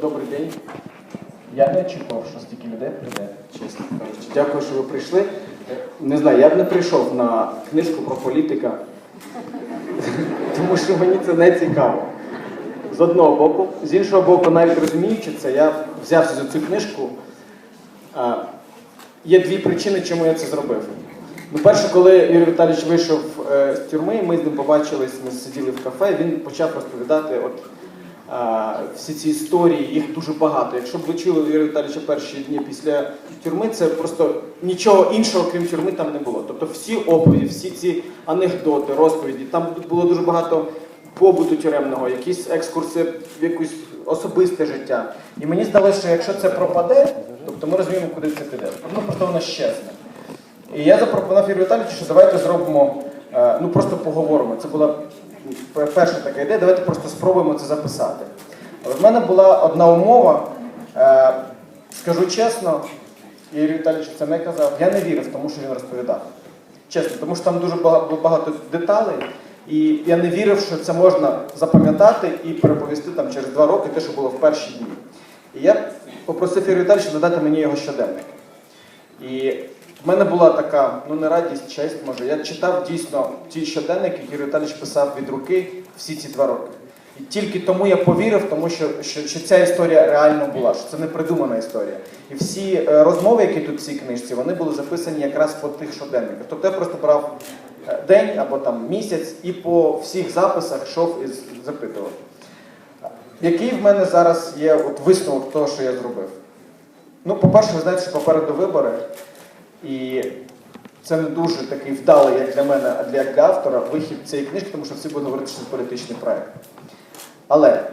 Добрий день. Я не очікував, що стільки людей прийде, чесно кажучи. Дякую, що ви прийшли. Е, Не знаю, я б не прийшов на книжку про політика, тому що мені це не цікаво. З одного боку, з іншого боку, навіть розуміючи це, я взявся за цю книжку. Є дві причини, чому я це зробив. Ну, перше, коли Юрій Віталійович вийшов е, з тюрми, ми з ним побачились, ми сиділи в кафе, він почав розповідати от, а, всі ці історії, їх дуже багато. Якщо б ви чули Юрія Віталійовича перші дні після тюрми, це просто нічого іншого, крім тюрми, там не було. Тобто всі оповіді, всі ці анекдоти, розповіді, там було дуже багато побуту тюремного, якісь екскурси в якусь особисте життя. І мені здалося, що якщо це пропаде, тобто ми розуміємо, куди це піде. Ну просто воно щезне. І я запропонував Юрію Віталійовичу, що давайте зробимо, е, ну просто поговоримо. Це була перша така ідея, давайте просто спробуємо це записати. Але в мене була одна умова, е, скажу чесно, Юрій Віталійович це не казав, я не вірив тому, що він розповідав. Чесно, тому що там дуже бага- багато деталей, і я не вірив, що це можна запам'ятати і переповісти там через два роки те, що було в перші дні. І я попросив Юрія Віталійовича надати мені його щоденник. І в мене була така, ну не радість, честь, може. Я читав дійсно ті щоденники, які Віталійович писав від руки всі ці два роки. І тільки тому я повірив, тому що, що, що ця історія реально була, що це не придумана історія. І всі е, розмови, які тут в цій книжці, вони були записані якраз по тих щоденниках. Тобто я просто брав е, день або там місяць і по всіх записах йшов і запитував. Який в мене зараз є от висновок того, що я зробив? Ну, по-перше, ви знаєте, що попереду вибори, і це не дуже такий вдалий, як для мене, а для, автора, вихід цієї книжки, тому що всі будуть говорити, що це політичний проект. Але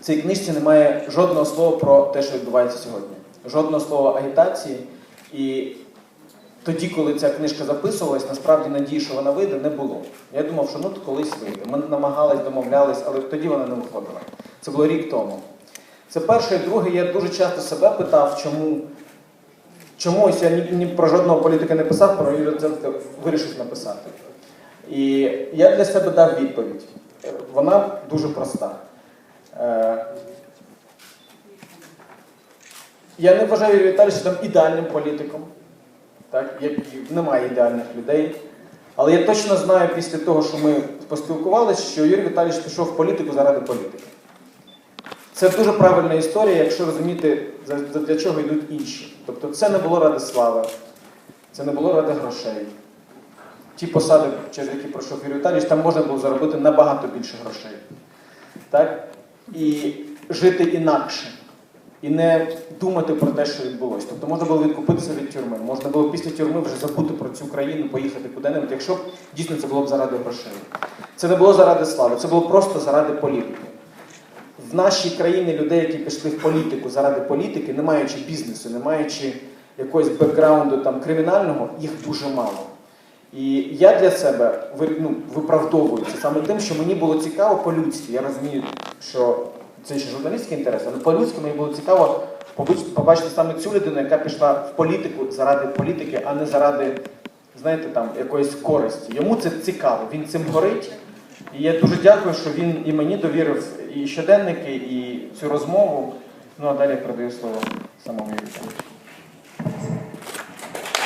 в цій книжці немає жодного слова про те, що відбувається сьогодні. Жодного слова агітації. І тоді, коли ця книжка записувалась, насправді надії, що вона вийде, не було. Я думав, що ну колись вийде. Ми намагались, домовлялись, але тоді вона не виходила. Це було рік тому. Це перше, і друге, я дуже часто себе питав, чому. Чому ось я ні, ні про жодного політика не писав, про Юрія Дзенка вирішив написати. І я для себе дав відповідь. Вона дуже проста. Е, Я не вважаю Юрія Віталійовича ідеальним політиком. Так? Як немає ідеальних людей. Але я точно знаю після того, що ми поспілкувалися, що Юрій Віталійович пішов в політику заради політики. Це дуже правильна історія, якщо розуміти, для чого йдуть інші. Тобто це не було ради слави, це не було ради грошей. Ті посади, через які пройшов Юрій Віталійович, там можна було заробити набагато більше грошей. Так? І жити інакше. І не думати про те, що відбулося. Тобто можна було відкупитися від тюрми, можна було після тюрми вже забути про цю країну, поїхати куди-небудь, якщо б дійсно це було б заради грошей. Це не було заради слави, це було просто заради політики. В нашій країні людей, які пішли в політику заради політики, не маючи бізнесу, не маючи якогось бекграунду там, кримінального, їх дуже мало. І я для себе ну, виправдовую це саме тим, що мені було цікаво по-людськи. Я розумію, що це ще журналістський інтерес, але по-людськи мені було цікаво побачити саме цю людину, яка пішла в політику заради політики, а не заради, знаєте, там, якоїсь користі. Йому це цікаво, він цим горить. І я дуже дякую, що він і мені довірив і щоденники, і цю розмову. Ну а далі передаю слово самому Юрію.